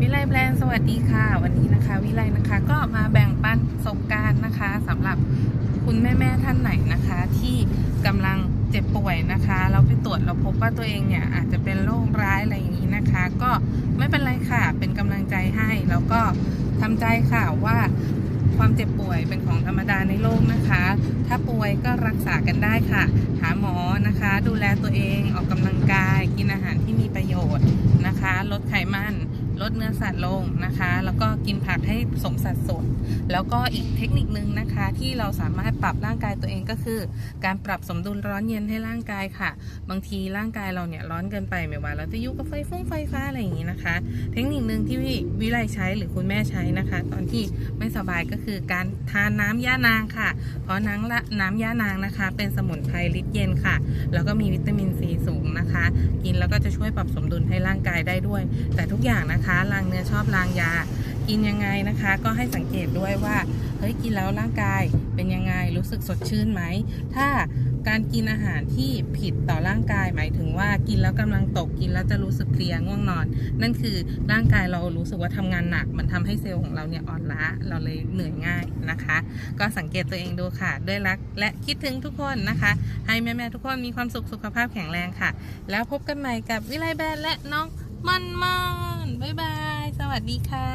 วิไลแบรนด์สวัสดีค่ะ วันนี้นะคะ วิไลนะคะก็มาแบ่งปันประสบการณ์นะคะสำหรับคุณแม่ๆท่านไหนนะคะ ที่กำลังเจ็บป่วยนะคะ เราไปตรวจเราพบว่าตัวเองเนี่ยอาจจะเป็นโรคร้ายอะไรอย่างนี้นะคะ ก็ไม่เป็นไรค่ะ เป็นกำลังใจให้แล้วก็ทำใจค่ะว่าความเจ็บป่วยเป็นของธรรมดาในโลกนะคะ ถ้าป่วยก็รักษากันได้ค่ะ หาหมอนะคะ ดูแลตัวเองออกกำลังกาย กินอาหารที่มีประโยชน์นะคะ ลดไขมัน ลดเนื้อสัตว์ลงนะคะ แล้วก็กินผักให้สมสัดส่วน แล้วก็อีกเทคนิคนึงนะคะ ที่เราสามารถปรับร่างกายตัวเองก็คือ การปรับสมดุลร้อนเย็นให้ร่างกายค่ะ บางทีร่างกายเราเนี่ยร้อนเกินไปไม่ว่าเราจะยุ่กับไฟฟุ้งไฟฟ้าอะไรอย่างนี้นะคะ เทคนิคนึงที่วิวิไลใช้หรือคุณแม่ใช้นะคะ ตอนที่ไม่สบายก็คือการทานน้ำย่านางค่ะ เพราะน้ำละน้ำย่านางนะคะ เป็นสมุนไพรลิตรเย็นค่ะ แล้วก็มีวิตามินซีสูงนะ คะ กินแล้วก็จะช่วยปรับสมดุลให้ร่างกายได้ด้วย แต่ทุกอย่างนะคะ ลางเนื้อชอบลางยา กินยังไงนะคะ ก็ให้สังเกตด้วยว่าเฮ้ยกินแล้วร่างกายเป็นยังไงรู้สึกสดชื่นไหม ถ้าการกินอาหารที่ผิดต่อร่างกายหมายถึงว่ากินแล้วกำลังตกกินแล้วจะรู้สึกเพลียง่วงนอน นั่นคือร่างกายเรารู้สึกว่าทำงานหนัก มันทำให้เซลล์ของเราเนี่ยอ่อนล้าเราเลยเหนื่อยง่ายนะคะ ก็สังเกตตัวเองดูค่ะ ด้วยรักและคิดถึงทุกคนนะคะ ให้แม่ๆทุกคนมีความสุขสุขภาพแข็งแรงค่ะ แล้วพบกันใหม่กับวิไลแบนและน้อง มันมันบ๊ายบาย สวัสดีค่ะ